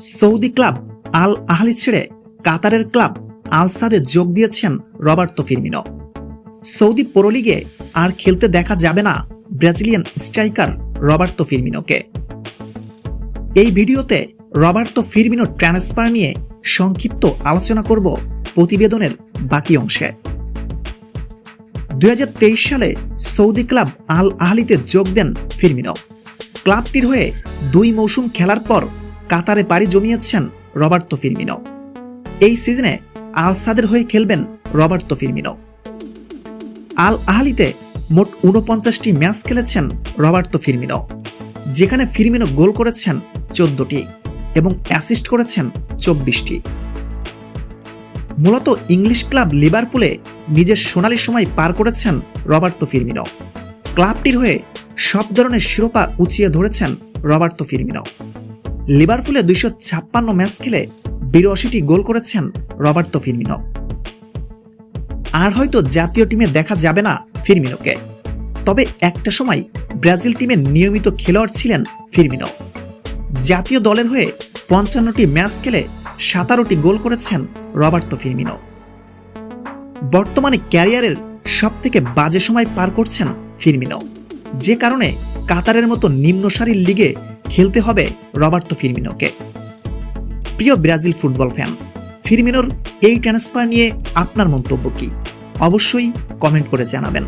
Saudi club Al আহলি ছেড়ে কাতারের ক্লাব আল সাদে যোগ দিয়েছেন রবার্তো ফিরমিনো। সৌদি প্রো লিগে আর খেলতে দেখা যাবে না ব্রাজিলিয়ান স্ট্রাইকার রবার্তো ফিরমিনোকে। এই ভিডিওতে রবার্তো ফিরমিনো ট্রান্সফার নিয়ে সংক্ষিপ্ত আলোচনা করব প্রতিবেদনের বাকি অংশে। দুই হাজার তেইশ সালে সৌদি ক্লাব আল আহলিতে যোগ দেন ফিরমিনো। ক্লাবটির হয়ে দুই মৌসুম খেলার পর কাতারে পাড়ি জমিয়েছেন রবার্তো ফিরমিনো এই সিজনে আল সাদের হয়ে খেলবেন রবার্তো ফিরমিনো আল আহলিতে মোট উনপঞ্চাশটি ম্যাচ খেলেছেন রবার্তো ফিরমিনো যেখানে ফিরমিনো গোল করেছেন চোদ্দটি এবং অ্যাসিস্ট করেছেন চব্বিশটি। মূলত ইংলিশ ক্লাব লিভারপুলে নিজের সোনালি সময় পার করেছেন রবার্তো ফিরমিনো ক্লাবটির হয়ে সব ধরনের শিরোপা উঁচিয়ে ধরেছেন রবার্তো ফিরমিনো লিভারপুলে দুইশো ছাপ্পান্ন ম্যাচ খেলে বিরাশিটি গোল করেছেন রবার্তো ফিরমিনো। আর হয়তো জাতীয় টিমে দেখা যাবে না ফিরমিনোকে। তবে একটা সময় ব্রাজিল টিমের নিয়মিত খেলোয়াড় ছিলেন ফিরমিনো। জাতীয় দলের হয়ে পঞ্চান্নটি ম্যাচ খেলে সাতারোটি গোল করেছেন রবার্তো ফিরমিনো। বর্তমানে ক্যারিয়ারের সব থেকে বাজে সময় পার করছেন ফিরমিনো। যে কারণে কাতারের মতো নিম্নসারির লিগে খেলতে হবে রবার্তো ফিরমিনোকে। প্রিয় ব্রাজিল ফুটবল ফ্যান, ফিরমিনোর এই ট্রান্সফার নিয়ে আপনার মন্তব্য কি? অবশ্যই কমেন্ট করে জানাবেন।